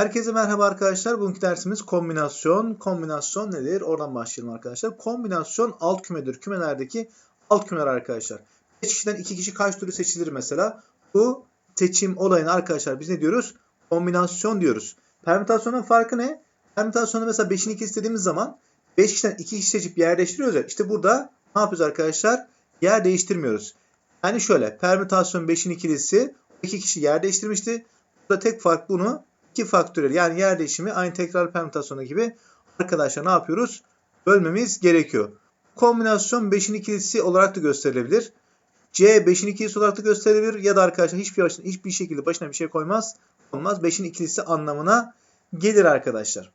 Herkese merhaba arkadaşlar. Bugünkü dersimiz kombinasyon. Kombinasyon nedir? Oradan başlayalım arkadaşlar. Kombinasyon alt kümedir. Kümelerdeki alt kümeler arkadaşlar. 5 kişiden 2 kişi kaç türlü seçilir mesela? Bu seçim olayını arkadaşlar biz ne diyoruz? Kombinasyon diyoruz. Permütasyonun farkı ne? Permütasyonu mesela 5'in 2 istediğimiz zaman 5 kişiden 2 kişi seçip yer değiştiriyoruz ya. İşte burada ne yapıyoruz arkadaşlar? Yer değiştirmiyoruz. Yani şöyle permütasyon 5'in ikilisi 2 kişi yer değiştirmişti. Burada tek fark bunu 2 faktöriyel yani yer değişimi aynı tekrar permütasyonu gibi arkadaşlar ne yapıyoruz? Bölmemiz gerekiyor. Kombinasyon 5'in ikilisi olarak da gösterilebilir. C 5'in ikilisi olarak da gösterilebilir ya da arkadaşlar hiçbir, başına, hiçbir şekilde başına bir şey koymaz. Olmaz. 5'in ikilisi anlamına gelir arkadaşlar.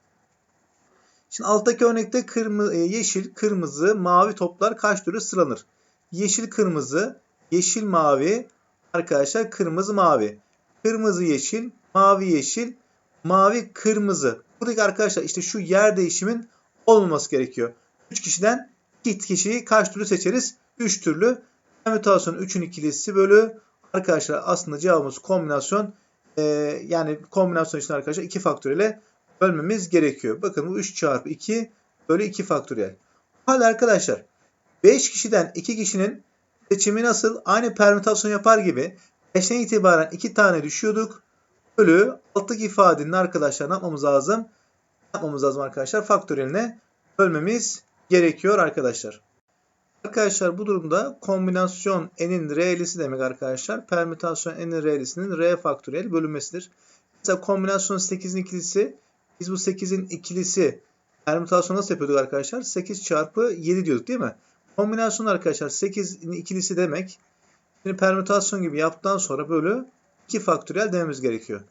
Şimdi alttaki örnekte kırmızı, yeşil, kırmızı, mavi toplar kaç türlü sıralanır? Yeşil, kırmızı, yeşil, mavi, arkadaşlar kırmızı, mavi. Kırmızı, yeşil, mavi, yeşil, mavi, kırmızı. Buradaki arkadaşlar işte şu yer değişimin olmaması gerekiyor. 3 kişiden 2 kişiyi kaç türlü seçeriz? 3 türlü. Permütasyon 3'ün ikilisi bölü arkadaşlar aslında cevabımız kombinasyon e, yani kombinasyon için arkadaşlar 2 faktöriyele bölmemiz gerekiyor. Bakın bu 3 çarpı 2 bölü 2 faktöriyel. Hala arkadaşlar 5 kişiden 2 kişinin seçimi nasıl? Aynı permütasyon yapar gibi 5'ten itibaren 2 tane düşüyorduk. Bölü alttaki ifadenin arkadaşlar ne yapmamız lazım? Ne yapmamız lazım arkadaşlar? Faktöriyeline bölmemiz gerekiyor arkadaşlar. Arkadaşlar bu durumda kombinasyon n'in r'lisi demek arkadaşlar. Permütasyon n'in r'lisinin r faktöriyel bölünmesidir. Mesela kombinasyon 8'in ikilisi biz bu 8'in ikilisi permütasyon nasıl yapıyorduk arkadaşlar? 8 çarpı 7 diyorduk değil mi? Kombinasyon arkadaşlar 8'in ikilisi demek. Şimdi permütasyon gibi yaptıktan sonra bölü 2 faktöriyel dememiz gerekiyor.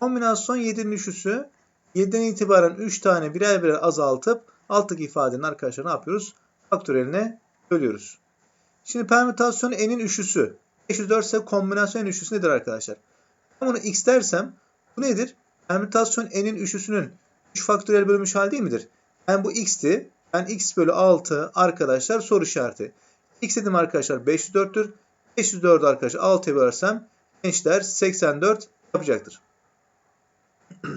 Kombinasyon 7'nin üçüsü 7'den itibaren 3 tane birer birer azaltıp alttaki ifadenin arkadaşlar ne yapıyoruz? Faktöriyeline bölüyoruz. Şimdi permütasyon n'in üçlüsü. 504 ise kombinasyon n üçlüsü nedir arkadaşlar? Ben bunu x dersem bu nedir? Permütasyon n'in üçlüsünün 3 faktöriyel bölünmüş hali değil midir? Ben bu x'ti. Ben x bölü 6 arkadaşlar soru işareti. x dedim arkadaşlar 504'tür. 504 arkadaşlar 6'ya bölersem gençler 84 yapacaktır.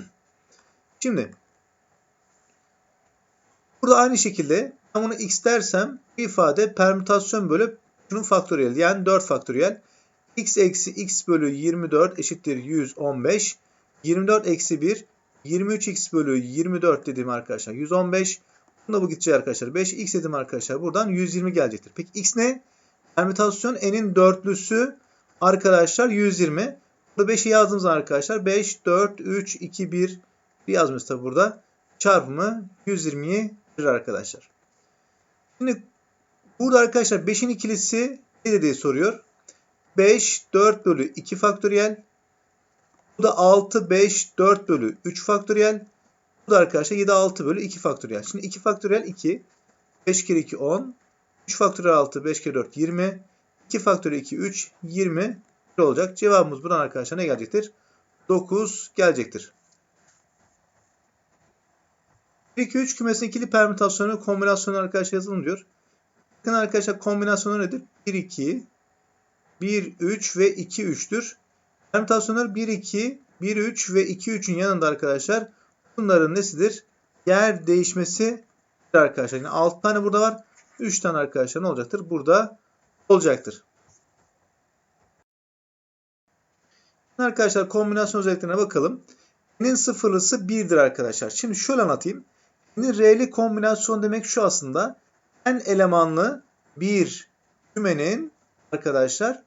Şimdi burada aynı şekilde ben bunu x dersem ifade permütasyon bölü şunun faktöriyel yani 4 faktöriyel. x eksi x bölü 24 eşittir 115. 24 eksi 1 23x bölü 24 dedim arkadaşlar 115. Bunda bu gidecek arkadaşlar 5. x dedim arkadaşlar buradan 120 gelecektir. Peki x ne? Permütasyon n'in dörtlüsü arkadaşlar 120. Burada 5'i yazdığımız arkadaşlar 5, 4, 3, 2, 1 bir yazmış tabi burada. Çarpımı 120'yi verir arkadaşlar. Şimdi burada arkadaşlar 5'in ikilisi ne diye soruyor. 5, 4 bölü 2 faktöriyel. Bu da 6, 5, 4 bölü 3 faktöriyel. Bu da arkadaşlar 7, 6 bölü 2 faktöriyel. Şimdi 2 faktöriyel 2. 5 kere 2 10. 3 faktöriyel 6, 5 kere 4 20. 2 faktöriyel 2 3, 20 olacak. Cevabımız buradan arkadaşlar ne gelecektir? 9 gelecektir. 2 3 kümesinin ikili permütasyonu kombinasyonu arkadaşlar yazılım diyor. Bakın arkadaşlar kombinasyonu nedir? 1 2 1 3 ve 2 3'tür. Permütasyonlar 1 2 1 3 ve 2 3'ün yanında arkadaşlar bunların nesidir? Yer değişmesi arkadaşlar. Yani 6 tane burada var. 3 tane arkadaşlar ne olacaktır? Burada olacaktır. Arkadaşlar kombinasyon özelliklerine bakalım. N'in sıfırlısı 1'dir arkadaşlar. Şimdi şöyle anlatayım. N'in R'li kombinasyon demek şu aslında. N elemanlı bir kümenin arkadaşlar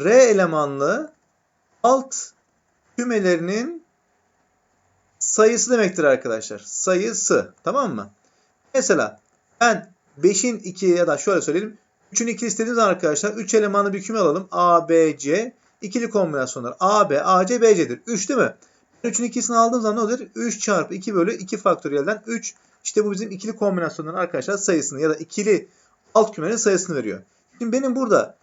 R elemanlı alt kümelerinin sayısı demektir arkadaşlar. Sayısı. Tamam mı? Mesela ben 5'in 2 ya da şöyle söyleyelim. 3'ün 2 istediğimiz zaman arkadaşlar 3 elemanlı bir küme alalım. A, B, C. İkili kombinasyonlar. A, B, A, C, B, C'dir. 3 değil mi? 3'ün ikisini aldığım zaman ne olur? 3 çarpı 2 bölü 2 faktöriyelden 3. İşte bu bizim ikili kombinasyonların arkadaşlar sayısını ya da ikili alt kümenin sayısını veriyor. Şimdi benim burada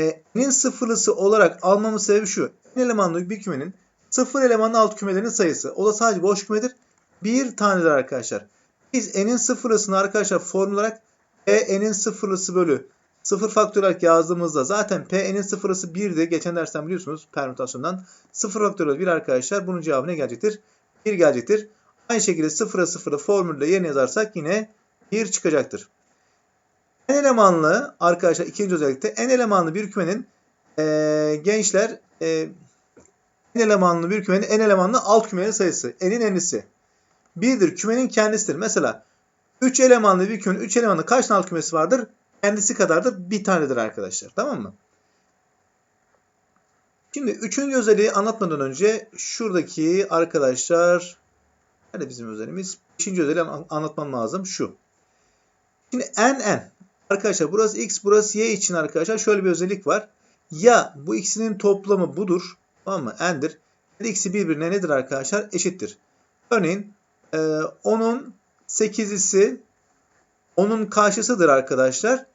e, n'in sıfırlısı olarak almamın sebebi şu. N elemanlı bir kümenin sıfır elemanlı alt kümelerinin sayısı. O da sadece boş kümedir. Bir tanedir arkadaşlar. Biz n'in sıfırlısını arkadaşlar formül olarak p n'in sıfırlısı bölü sıfır faktör olarak yazdığımızda zaten p'nin sıfırlısı 1'di. Geçen dersten biliyorsunuz permütasyondan. Sıfır faktöriyel 1 arkadaşlar. Bunun cevabı ne gelecektir? 1 gelecektir. Aynı şekilde 0'a 0'ı formülde yerine yazarsak yine 1 çıkacaktır. En elemanlı arkadaşlar ikinci özellikte en elemanlı bir kümenin e, gençler e, en elemanlı bir kümenin en elemanlı alt kümenin sayısı. N'in enlisi. 1'dir. Kümenin kendisidir. Mesela 3 elemanlı bir kümenin 3 elemanlı kaç tane alt kümesi vardır? Kendisi kadardır. Bir tanedir arkadaşlar. Tamam mı? Şimdi üçüncü özelliği anlatmadan önce şuradaki arkadaşlar Nerede bizim özelimiz? Beşinci özelliği anlatmam lazım. Şu. Şimdi n n. Arkadaşlar burası x burası y için arkadaşlar şöyle bir özellik var. Ya bu ikisinin toplamı budur. Tamam mı? n'dir. Da ikisi birbirine nedir arkadaşlar? Eşittir. Örneğin e, 10'un 8'lisi onun karşısıdır arkadaşlar.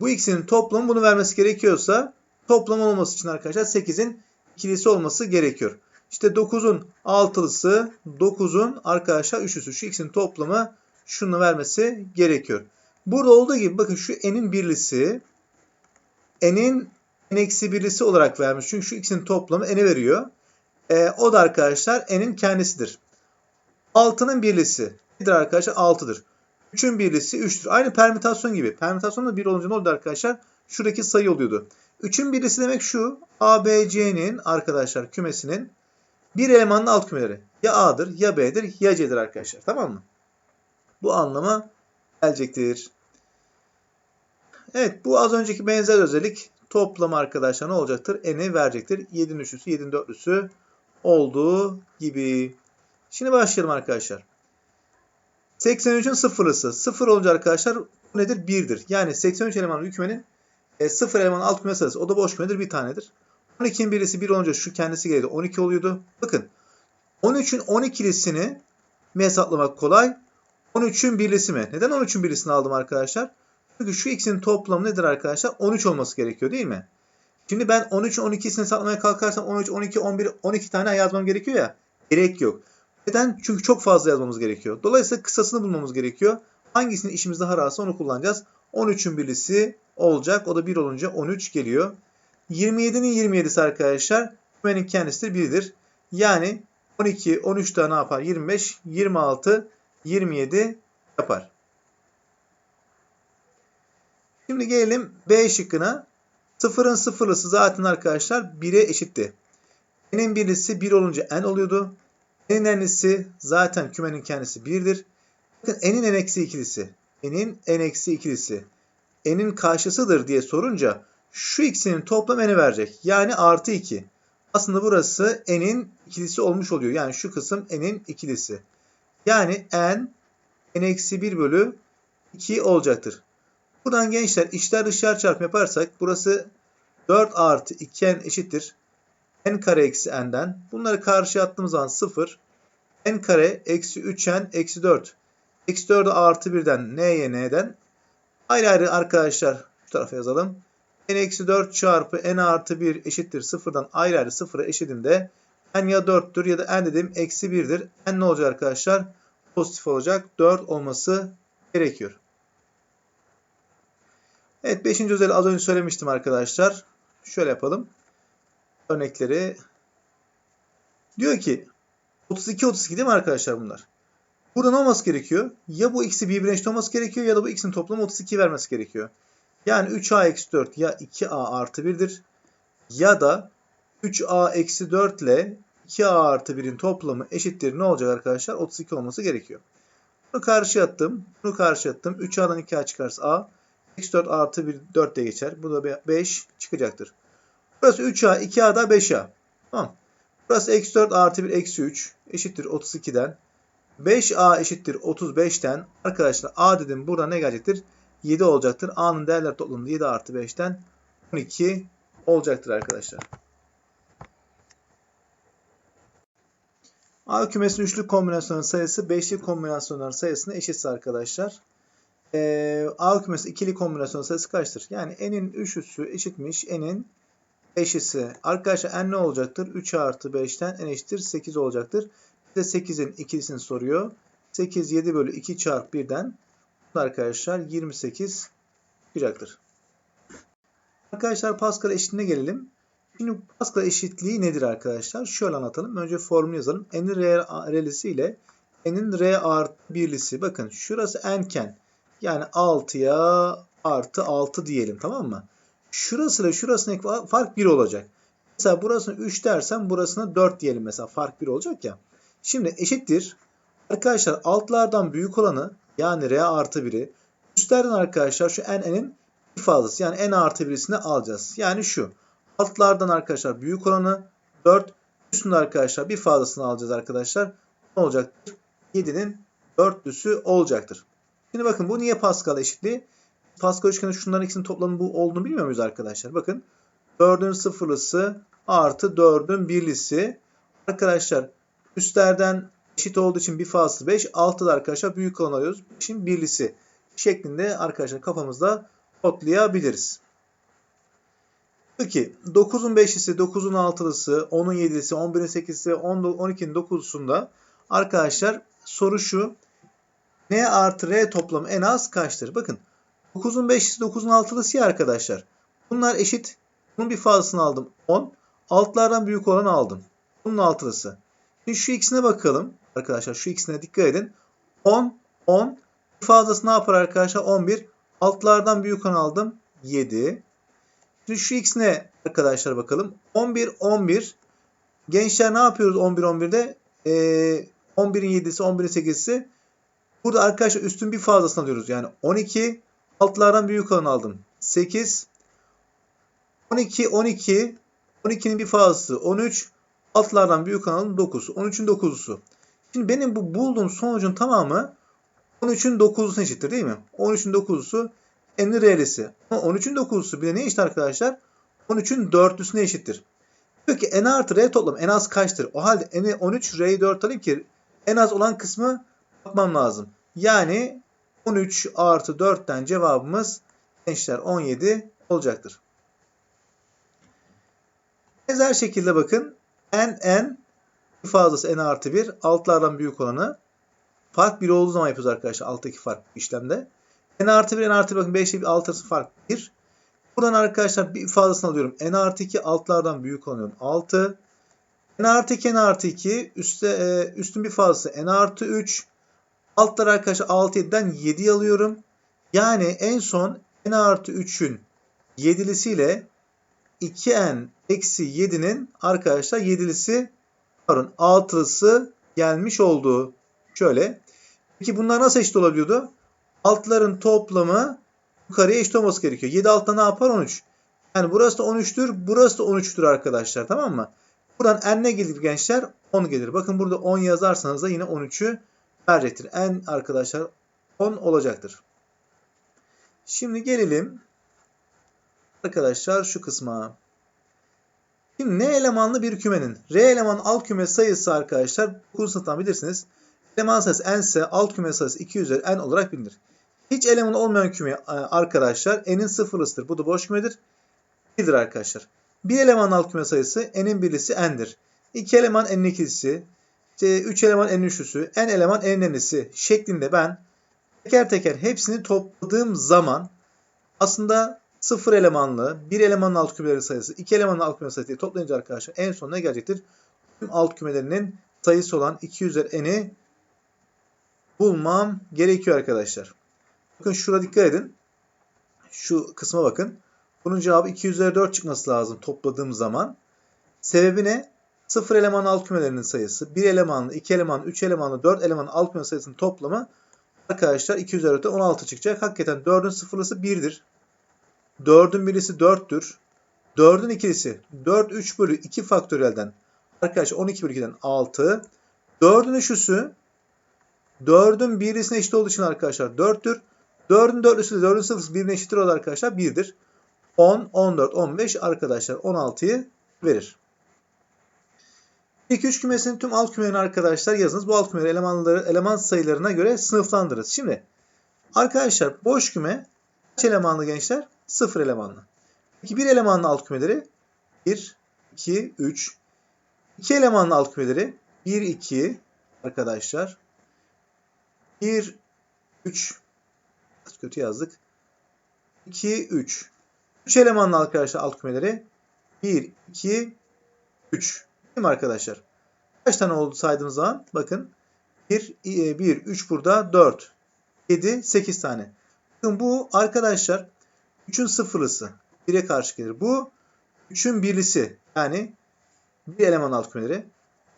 Bu ikisinin toplamı bunu vermesi gerekiyorsa toplam olması için arkadaşlar 8'in ikilisi olması gerekiyor. İşte 9'un altılısı 9'un arkadaşlar üçlüsü. Şu ikisinin toplamı şunu vermesi gerekiyor. Burada olduğu gibi bakın şu n'in birlisi n'in n-eksi birlisi olarak vermiş. Çünkü şu ikisinin toplamı n'i veriyor. E, o da arkadaşlar n'in kendisidir. 6'nın birlisi nedir arkadaşlar? 6'dır. 3'ün birlisi 3'tür. Aynı permütasyon gibi. Permütasyon da 1 olunca ne oldu arkadaşlar? Şuradaki sayı oluyordu. 3'ün birlisi demek şu. A, B, C'nin arkadaşlar kümesinin bir elemanın alt kümeleri. Ya A'dır, ya B'dir, ya C'dir arkadaşlar. Tamam mı? Bu anlama gelecektir. Evet bu az önceki benzer özellik toplam arkadaşlar ne olacaktır? N'i verecektir. 7'nin üçlüsü, 7'nin dörtlüsü olduğu gibi. Şimdi başlayalım arkadaşlar. 83'ün sıfırlısı. Sıfır olunca arkadaşlar bu nedir? 1'dir. Yani 83 elemanlı kümenin e, sıfır elemanın alt küme sayısı. O da boş kümedir. Bir tanedir. 12'nin birisi 1 olunca şu kendisi geldi. 12 oluyordu. Bakın 13'ün 12'lisini mi hesaplamak kolay? 13'ün birlisi mi? Neden 13'ün birlisini aldım arkadaşlar? Çünkü şu ikisinin toplamı nedir arkadaşlar? 13 olması gerekiyor değil mi? Şimdi ben 13'ün 12'sini hesaplamaya kalkarsam 13, 12, 11, 12 tane yazmam gerekiyor ya. Gerek yok. Neden? Çünkü çok fazla yazmamız gerekiyor. Dolayısıyla kısasını bulmamız gerekiyor. Hangisinin işimiz daha rahatsa onu kullanacağız. 13'ün birlisi olacak. O da 1 olunca 13 geliyor. 27'nin 27'si arkadaşlar kümenin kendisi 1'dir. Yani 12, 13 daha ne yapar? 25, 26, 27 yapar. Şimdi gelelim B şıkkına. Sıfırın sıfırlısı zaten arkadaşlar 1'e eşitti. N'in birlisi 1 olunca n oluyordu. N'in n'lisi zaten kümenin kendisi 1'dir. Bakın n'in n eksi ikilisi. N'in n eksi ikilisi. N'in karşısıdır diye sorunca şu ikisinin toplam n'i verecek. Yani artı 2. Aslında burası n'in ikilisi olmuş oluyor. Yani şu kısım n'in ikilisi. Yani n n eksi 1 bölü 2 olacaktır. Buradan gençler içler dışlar çarpımı yaparsak burası 4 artı 2n eşittir. N kare eksi n'den. Bunları karşıya attığımız zaman 0. n kare eksi 3n eksi 4. Eksi 4'ü artı 1'den n'ye n'den. Ayrı ayrı arkadaşlar şu tarafa yazalım n eksi 4 çarpı n artı 1 eşittir 0'dan ayrı ayrı 0'a eşitinde n ya 4'tür ya da n dedim eksi 1'dir. n ne olacak arkadaşlar? Pozitif olacak. 4 olması gerekiyor. Evet 5. özelliği az önce söylemiştim arkadaşlar. Şöyle yapalım. Örnekleri. Diyor ki 32 32 değil mi arkadaşlar bunlar? Burada ne olması gerekiyor? Ya bu ikisi birbirine eşit olması gerekiyor ya da bu ikisinin toplamı 32 vermesi gerekiyor. Yani 3a eksi 4 ya 2a artı 1'dir ya da 3a eksi 4 ile 2a artı 1'in toplamı eşittir. Ne olacak arkadaşlar? 32 olması gerekiyor. Bunu karşı attım. Bunu karşı attım. 3a'dan 2a çıkarsa a. Eksi 4 artı 1 4 de geçer. Bu da 5 çıkacaktır. Burası 3a, 2a da 5a. Tamam. Burası eksi 4 artı 1 eksi 3 eşittir 32'den. 5a eşittir 35'ten. Arkadaşlar a dedim burada ne gelecektir? 7 olacaktır. A'nın değerler toplamı 7 artı 5'ten 12 olacaktır arkadaşlar. A kümesinin üçlü kombinasyonun sayısı beşli kombinasyonların sayısına eşitse arkadaşlar. Ee, A kümesi ikili kombinasyon sayısı kaçtır? Yani n'in üçlüsü eşitmiş n'in eşisi. Arkadaşlar n ne olacaktır? 3 artı 5'ten n eşittir 8 olacaktır. Bize 8'in ikilisini soruyor. 8 7 bölü 2 çarpı 1'den arkadaşlar 28 çıkacaktır. Arkadaşlar Pascal eşitliğine gelelim. Şimdi Pascal eşitliği nedir arkadaşlar? Şöyle anlatalım. Önce formülü yazalım. N'in R, R'lisi ile N'in R artı birlisi. Bakın şurası N iken yani 6'ya artı 6 diyelim tamam mı? Şurası ile şurasındaki fark 1 olacak. Mesela burasına 3 dersem burasına 4 diyelim mesela. Fark 1 olacak ya. Şimdi eşittir. Arkadaşlar altlardan büyük olanı yani R artı 1'i üstlerden arkadaşlar şu n'nin bir fazlası yani n artı birisini alacağız. Yani şu altlardan arkadaşlar büyük olanı 4 üstünde arkadaşlar bir fazlasını alacağız arkadaşlar. Ne olacaktır? 7'nin dörtlüsü olacaktır. Şimdi bakın bu niye Pascal eşitliği? Pascal üçgeni şunların ikisinin toplamı bu olduğunu bilmiyor muyuz arkadaşlar? Bakın 4'ün sıfırlısı artı 4'ün birlisi. Arkadaşlar üstlerden eşit olduğu için bir fazlası 5. Altta da arkadaşlar büyük olan alıyoruz. 5'in birlisi şeklinde arkadaşlar kafamızda kodlayabiliriz. Peki 9'un 5'lisi, 9'un 6'lısı, 10'un 7'lisi, 11'in 8'lisi, 12'nin 9'usunda arkadaşlar soru şu. N artı R toplamı en az kaçtır? Bakın 9'un 5'lisi, 9'un 6'lısı ya arkadaşlar. Bunlar eşit. Bunun bir fazlasını aldım 10. Altlardan büyük olanı aldım. Bunun altılısı. Şimdi şu ikisine bakalım. Arkadaşlar şu ikisine dikkat edin. 10, 10. Bir fazlası ne yapar arkadaşlar? 11. Altlardan büyük olanı aldım. 7. Şimdi şu ikisine arkadaşlar bakalım. 11, 11. Gençler ne yapıyoruz 11, 11'de? Ee, 11'in 7'si, 11'in 8'si. Burada arkadaşlar üstün bir fazlasını alıyoruz. Yani 12. Altlardan büyük olanı aldım. 8. 12, 12. 12'nin bir fazlası 13. Altlardan büyük olanı 9. 13'ün 9'lusu. Şimdi benim bu bulduğum sonucun tamamı 13'ün 9'lusuna eşittir değil mi? 13'ün 9'lusu n'in r'lisi. Ama 13'ün 9'lusu bir de ne eşit arkadaşlar? 13'ün 4'lüsüne eşittir. Peki n artı r toplam en az kaçtır? O halde n'i 13 r'yi 4 alayım ki en az olan kısmı bakmam lazım. Yani 13 artı 4'ten cevabımız gençler 17 olacaktır. Benzer şekilde bakın n n fazlası n artı 1 altlardan büyük olanı fark 1 olduğu zaman yapıyoruz arkadaşlar alttaki fark işlemde. n artı 1 n artı 1 bakın 5 ile bir alt arası fark 1. Buradan arkadaşlar bir fazlasını alıyorum. n artı 2 altlardan büyük alıyorum 6. n artı 2 n artı 2 üstte, e, üstün bir fazlası n artı 3. Altlar arkadaşlar 6 7'den 7 alıyorum. Yani en son n artı 3'ün 7'lisiyle 2n eksi 7'nin arkadaşlar 7'lisi pardon 6'lısı gelmiş olduğu şöyle. Peki bunlar nasıl eşit olabiliyordu? Altların toplamı yukarıya eşit olması gerekiyor. 7 altta ne yapar? 13. Yani burası da 13'tür. Burası da 13'tür arkadaşlar. Tamam mı? Buradan n ne gelir gençler? 10 gelir. Bakın burada 10 yazarsanız da yine 13'ü verecektir. n arkadaşlar 10 olacaktır. Şimdi gelelim arkadaşlar şu kısma. Şimdi ne elemanlı bir kümenin R eleman alt küme sayısı arkadaşlar 9 sınıftan bilirsiniz. Eleman sayısı n ise alt küme sayısı 2 üzeri n olarak bilinir. Hiç eleman olmayan küme e, arkadaşlar n'in sıfırlısıdır. Bu da boş kümedir. 1'dir arkadaşlar. Bir eleman alt küme sayısı n'in birlisi n'dir. 2 eleman n'in ikilisi, 3 eleman n'in üçlüsü, n eleman n'in n'lisi şeklinde ben teker teker hepsini topladığım zaman aslında 0 elemanlı, 1 elemanın alt kümelerin sayısı, 2 elemanın alt kümelerin sayısı toplayınca arkadaşlar en son ne gelecektir? Tüm alt kümelerinin sayısı olan 2 üzeri n'i bulmam gerekiyor arkadaşlar. Bakın şurada dikkat edin. Şu kısma bakın. Bunun cevabı 2 üzeri 4 çıkması lazım topladığım zaman. Sebebi ne? 0 elemanın alt kümelerinin sayısı, 1 elemanlı, 2 elemanlı, 3 elemanlı, 4 elemanın alt küme sayısının toplamı arkadaşlar 2 üzeri 4'te 16 çıkacak. Hakikaten 4'ün sıfırlısı 1'dir. 4'ün birisi 4'tür. 4'ün ikilisi 4 3 bölü 2 faktöriyelden arkadaşlar 12 bölü 2'den 6. 4'ün üçlüsü 4'ün birisine eşit olduğu için arkadaşlar 4'tür. 4'ün dörtlüsü de 4'ün sıfırlısı birbirine eşittir olan arkadaşlar 1'dir. 10, 14, 15 arkadaşlar 16'yı verir. İlk üç kümesinin tüm alt kümelerini arkadaşlar yazınız. Bu alt kümeleri elemanları, eleman sayılarına göre sınıflandırırız. Şimdi arkadaşlar boş küme kaç elemanlı gençler? 0 elemanlı. Peki bir elemanlı alt kümeleri 1, 2, 3. 2 elemanlı alt kümeleri 1, 2 arkadaşlar. 1, 3. Kötü yazdık. 2, 3. 3 elemanlı arkadaşlar alt kümeleri 1, 2, 3. Değil mi arkadaşlar? Kaç tane oldu saydığımız zaman? Bakın 1, 1, 3 burada 4, 7, 8 tane. Bakın bu arkadaşlar 3'ün sıfırlısı. 1'e karşı gelir. Bu 3'ün birlisi. Yani bir eleman alt kümeleri.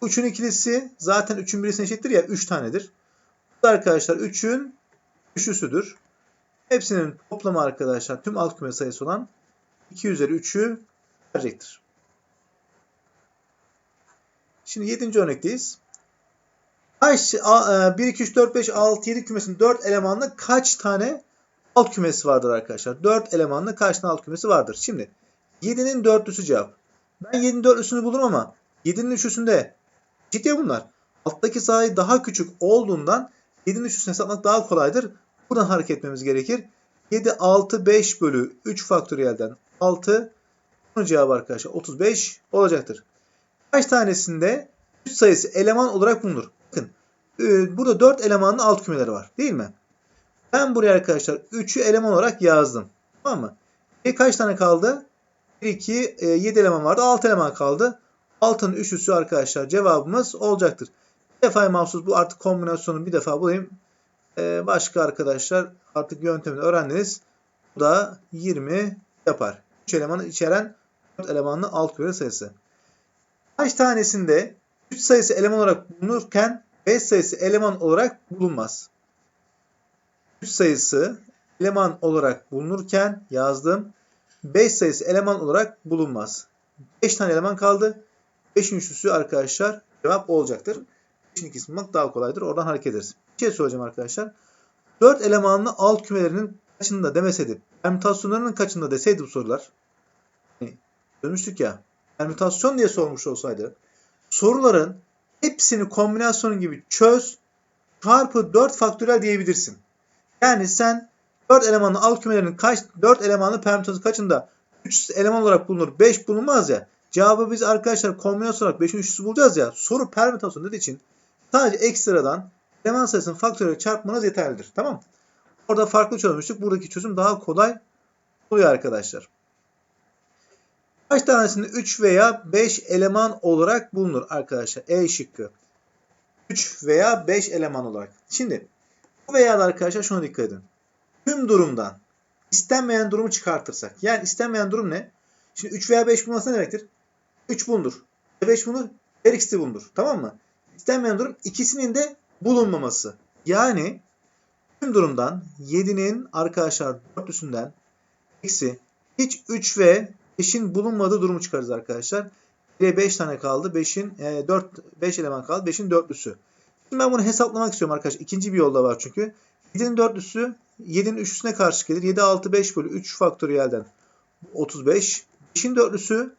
Bu 3'ün ikilisi zaten 3'ün birisine eşittir ya 3 tanedir. Bu da arkadaşlar 3'ün üçlüsüdür. Hepsinin toplamı arkadaşlar tüm alt küme sayısı olan 2 üzeri 3'ü verecektir. Şimdi 7. örnekteyiz. Kaç, 1, 2, 3, 4, 5, 6, 7 kümesinin 4 elemanlı kaç tane alt kümesi vardır arkadaşlar? 4 elemanlı kaç tane alt kümesi vardır? Şimdi 7'nin dörtlüsü cevap. Ben 7'nin dörtlüsünü bulurum ama 7'nin üçlüsünde ciddi bunlar. Alttaki sayı daha küçük olduğundan 7'nin üçlüsünü hesaplamak daha kolaydır. Buradan hareket etmemiz gerekir. 7, 6, 5 bölü 3 faktöriyelden 6 bunun cevabı arkadaşlar 35 olacaktır. Kaç tanesinde 3 sayısı eleman olarak bulunur? Bakın e, burada 4 elemanlı alt kümeleri var değil mi? Ben buraya arkadaşlar 3'ü eleman olarak yazdım. Tamam mı? E kaç tane kaldı? 1, 2, 7 eleman vardı. 6 eleman kaldı. 6'nın üçlüsü arkadaşlar cevabımız olacaktır. Bir defa mahsus bu artık kombinasyonu bir defa bulayım. Ee, başka arkadaşlar artık yöntemini öğrendiniz. Bu da 20 yapar. 3 elemanı içeren 4 elemanlı alt küre sayısı. Kaç tanesinde 3 sayısı eleman olarak bulunurken 5 sayısı eleman olarak bulunmaz. 3 sayısı eleman olarak bulunurken yazdım. 5 sayısı eleman olarak bulunmaz. 5 tane eleman kaldı. 5'in üçlüsü arkadaşlar cevap olacaktır. 5'in ikisini bulmak daha kolaydır. Oradan hareket ederiz. Bir şey soracağım arkadaşlar. 4 elemanlı alt kümelerinin kaçında demeseydi, permütasyonlarının kaçında deseydi bu sorular. Hani, dönmüştük ya. Permütasyon diye sormuş olsaydı soruların hepsini kombinasyon gibi çöz çarpı 4 faktörel diyebilirsin. Yani sen 4 elemanlı alt kümelerinin kaç 4 elemanlı permütasyon kaçında 3 eleman olarak bulunur 5 bulunmaz ya. Cevabı biz arkadaşlar kombinasyon olarak 5'in üçlüsü bulacağız ya. Soru permütasyon dediği için sadece ekstradan eleman sayısının faktörüyle çarpmanız yeterlidir. Tamam Orada farklı çözmüştük. Buradaki çözüm daha kolay oluyor arkadaşlar. Kaç tanesinde 3 veya 5 eleman olarak bulunur arkadaşlar? E şıkkı. 3 veya 5 eleman olarak. Şimdi bu veya arkadaşlar şuna dikkat edin. Tüm durumdan istenmeyen durumu çıkartırsak. Yani istenmeyen durum ne? Şimdi 3 veya 5 bulması ne demektir? 3 bulunur. 5 bulunur. Her ikisi bulunur. Tamam mı? İstenmeyen durum ikisinin de bulunmaması. Yani tüm durumdan 7'nin arkadaşlar 4'lüsünden eksi hiç 3 ve 5'in bulunmadığı durumu çıkarız arkadaşlar. 1'e 5 tane kaldı. 5'in e, 4 5 eleman kaldı. 5'in dörtlüsü. Şimdi ben bunu hesaplamak istiyorum arkadaşlar. İkinci bir yolda var çünkü. 7'nin dörtlüsü 7'nin üçlüsüne karşı gelir. 7 6 5 bölü 3 faktöriyelden 35. 5'in dörtlüsü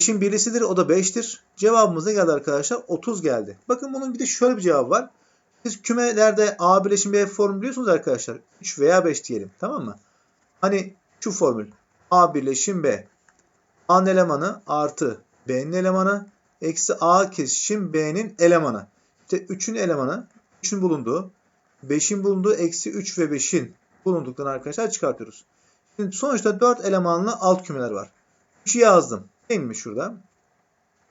5'in birlisidir. O da 5'tir. Cevabımız ne geldi arkadaşlar? 30 geldi. Bakın bunun bir de şöyle bir cevabı var. Siz kümelerde A birleşim B formülü biliyorsunuz arkadaşlar. 3 veya 5 diyelim. Tamam mı? Hani şu formül. A birleşim B. A'nın elemanı artı B'nin elemanı eksi A kesişim B'nin elemanı. İşte 3'ün elemanı 3'ün bulunduğu 5'in bulunduğu eksi 3 ve 5'in bulunduklarını arkadaşlar çıkartıyoruz. Şimdi sonuçta 4 elemanlı alt kümeler var. 3'ü yazdım. Değil mi şurada?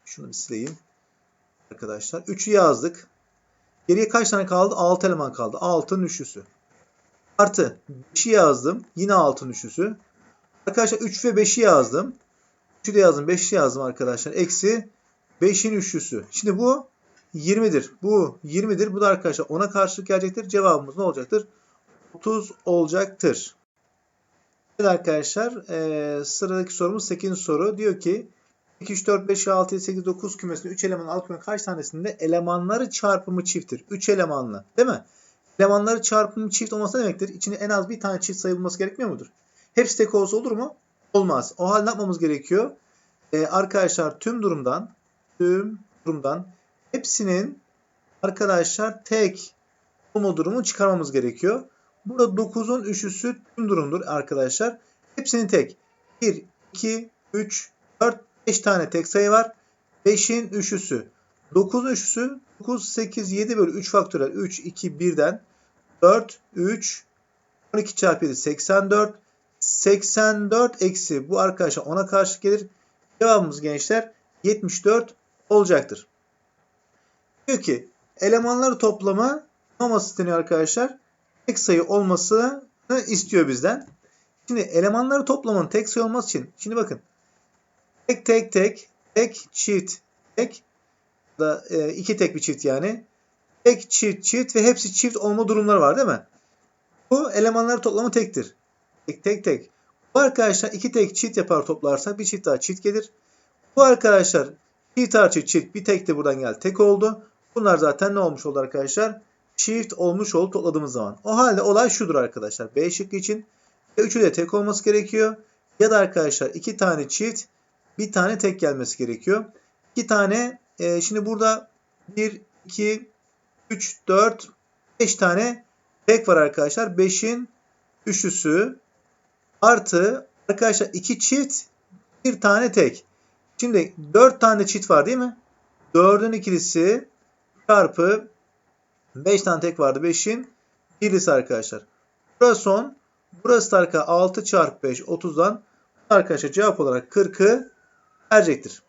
Şunu bir sileyim. Arkadaşlar 3'ü yazdık. Geriye kaç tane kaldı? 6 eleman kaldı. 6'nın üçlüsü. Artı 5'i yazdım. Yine 6'nın üçlüsü. Arkadaşlar 3 ve 5'i yazdım. 3'ü de yazdım. 5'i yazdım arkadaşlar. Eksi 5'in üçlüsü. Şimdi bu 20'dir. Bu 20'dir. Bu da arkadaşlar 10'a karşılık gelecektir. Cevabımız ne olacaktır? 30 olacaktır. Evet arkadaşlar e, sıradaki sorumuz 8. soru. Diyor ki 2, 3, 4, 5, 6, 7, 8, 9 kümesinde 3 elemanın alt küme kaç tanesinde elemanları çarpımı çifttir? 3 elemanlı değil mi? Elemanları çarpımı çift olması demektir? İçinde en az bir tane çift sayı bulması gerekmiyor mudur? Hepsi tek olsa olur mu? Olmaz. O halde ne yapmamız gerekiyor? Ee, arkadaşlar tüm durumdan tüm durumdan hepsinin arkadaşlar tek olma durumu çıkarmamız gerekiyor. Burada 9'un üçlüsü tüm durumdur arkadaşlar. Hepsinin tek. 1, 2, 3, 4, 5 tane tek sayı var. 5'in üçlüsü. 9'un üçlüsü 9, 8, 7 bölü 3 faktörel. 3, 2, 1'den 4, 3, 12 çarpı 7, 84. 84 eksi bu arkadaşlar 10'a karşı gelir. Cevabımız gençler 74 olacaktır. Diyor ki elemanları toplamı ne olması isteniyor arkadaşlar? Tek sayı olmasını istiyor bizden. Şimdi elemanları toplamın tek sayı olması için şimdi bakın tek tek tek tek çift tek da e, iki tek bir çift yani tek çift çift ve hepsi çift olma durumları var değil mi? Bu elemanları toplamı tektir. Tek tek. Bu arkadaşlar iki tek çift yapar toplarsak bir çift daha çift gelir. Bu arkadaşlar çift artı çift bir tek de buradan geldi tek oldu. Bunlar zaten ne olmuş oldu arkadaşlar? Çift olmuş oldu topladığımız zaman. O halde olay şudur arkadaşlar. B şıkkı için üçü de tek olması gerekiyor. Ya da arkadaşlar iki tane çift bir tane tek gelmesi gerekiyor. İki tane e, şimdi burada 1, 2, 3, 4, 5 tane tek var arkadaşlar. 5'in üçlüsü artı arkadaşlar iki çift bir tane tek. Şimdi 4 tane çift var değil mi? 4'ün ikilisi çarpı 5 tane tek vardı. 5'in birisi arkadaşlar. Burası son. Burası da arkadaşlar 6 çarpı 5 30'dan arkadaşlar cevap olarak 40'ı verecektir.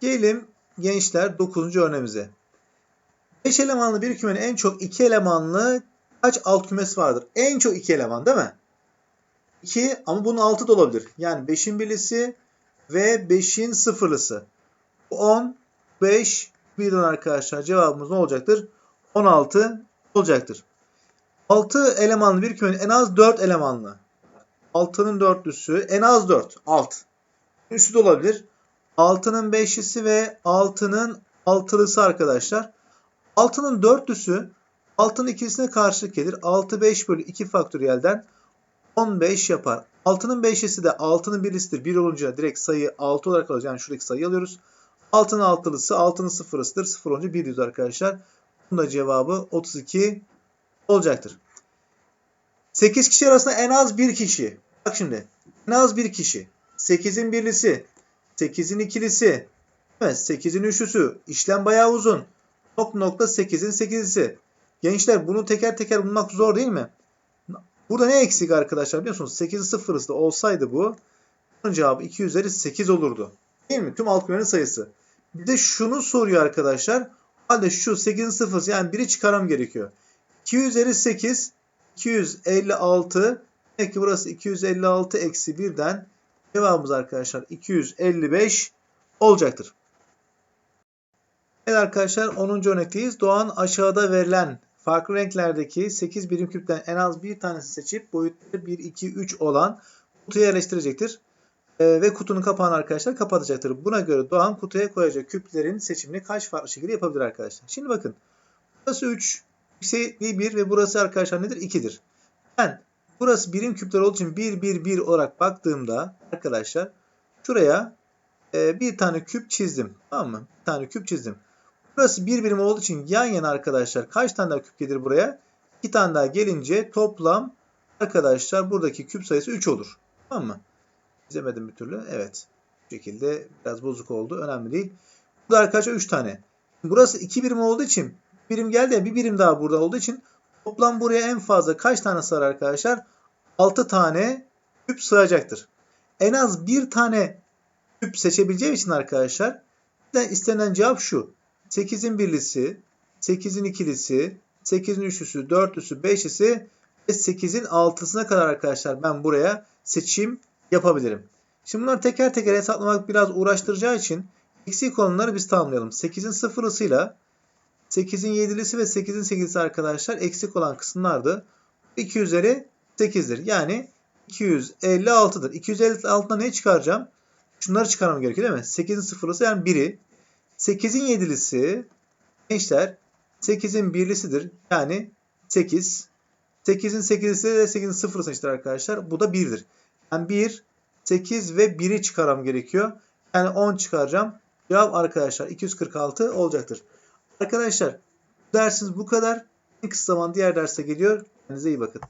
Gelelim gençler 9. örneğimize. 5 elemanlı bir kümenin en çok 2 elemanlı kaç alt kümesi vardır? En çok 2 eleman değil mi? 2 ama bunun 6 da olabilir. Yani 5'in birlisi ve 5'in sıfırlısı. 10, 5, birden arkadaşlar cevabımız ne olacaktır? 16 olacaktır. 6 elemanlı bir kümenin en az 4 elemanlı. 6'nın dörtlüsü en az 4. Alt. Üstü de olabilir. 6'nın beşlisi ve 6'nın altılısı arkadaşlar. 6'nın dörtlüsü 6'nın ikilisine karşılık gelir. 6 5 bölü 2 faktöriyelden 15 yapar. 6'nın beşlisi de 6'nın birlisidir. 1 olunca direkt sayı 6 olarak alıyoruz. Yani şuradaki sayıyı alıyoruz. 6'nın altılısı 6'nın sıfırısıdır. 0 olunca 1 diyoruz arkadaşlar. Bunun da cevabı 32 olacaktır. 8 kişi arasında en az 1 kişi. Bak şimdi. En az 1 kişi. 8'in birlisi. 8'in ikilisi. Evet 8'in üçlüsü. İşlem bayağı uzun. Nokta nokta 8'in 8'lisi. Gençler bunu teker teker bulmak zor değil mi? Burada ne eksik arkadaşlar biliyor musunuz? 8'in sıfırısı da olsaydı bu. Bunun cevabı 2 üzeri 8 olurdu. Değil mi? Tüm alt kümenin sayısı. Bir de şunu soruyor arkadaşlar. Halde şu 8'in sıfırısı yani 1'i çıkarmam gerekiyor. 2 üzeri 8 256 demek ki burası 256 eksi 1'den cevabımız arkadaşlar 255 olacaktır. Evet arkadaşlar 10. örnekteyiz. Doğan aşağıda verilen farklı renklerdeki 8 birim küpten en az bir tanesi seçip boyutları 1, 2, 3 olan kutuya yerleştirecektir. Ee, ve kutunun kapağını arkadaşlar kapatacaktır. Buna göre Doğan kutuya koyacak küplerin seçimini kaç farklı şekilde yapabilir arkadaşlar. Şimdi bakın. Burası 3, yüksekliği 1 ve burası arkadaşlar nedir? 2'dir. Ben burası birim küpler olduğu için 1, 1, 1 olarak baktığımda arkadaşlar şuraya e, bir tane küp çizdim. Tamam mı? Bir tane küp çizdim. Burası bir birim olduğu için yan yana arkadaşlar kaç tane daha küp gelir buraya? 2 tane daha gelince toplam arkadaşlar buradaki küp sayısı 3 olur. Tamam mı? Çizemedim bir türlü. Evet. Bu şekilde biraz bozuk oldu. Önemli değil. Burada arkadaşlar 3 tane. Burası 2 birim olduğu için birim geldi ya bir birim daha burada olduğu için toplam buraya en fazla kaç tane sığar arkadaşlar? 6 tane küp sığacaktır. En az bir tane küp seçebileceğim için arkadaşlar istenen cevap şu. 8'in birlisi, 8'in ikilisi, 8'in üçlüsü, dörtlüsü, beşlisi ve 8'in altısına kadar arkadaşlar ben buraya seçim yapabilirim. Şimdi bunları teker teker hesaplamak biraz uğraştıracağı için eksik olanları biz tamamlayalım. 8'in sıfırısıyla 8'in 7'lisi ve 8'in 8'lisi arkadaşlar eksik olan kısımlardı. 2 üzeri 8'dir. Yani 256'dır. 256'dan ne çıkaracağım? Şunları çıkarmam gerekiyor değil mi? 8'in sıfırlısı yani 1'i. 8'in 7'lisi gençler 8'in birlisidir. Yani 8. 8'in 8'lisi de 8'in sıfırlısı işte arkadaşlar. Bu da 1'dir. Yani 1, 8 ve 1'i çıkarmam gerekiyor. Yani 10 çıkaracağım. Cevap arkadaşlar 246 olacaktır. Arkadaşlar dersiniz bu kadar. En kısa zaman diğer derse geliyor. Kendinize iyi bakın.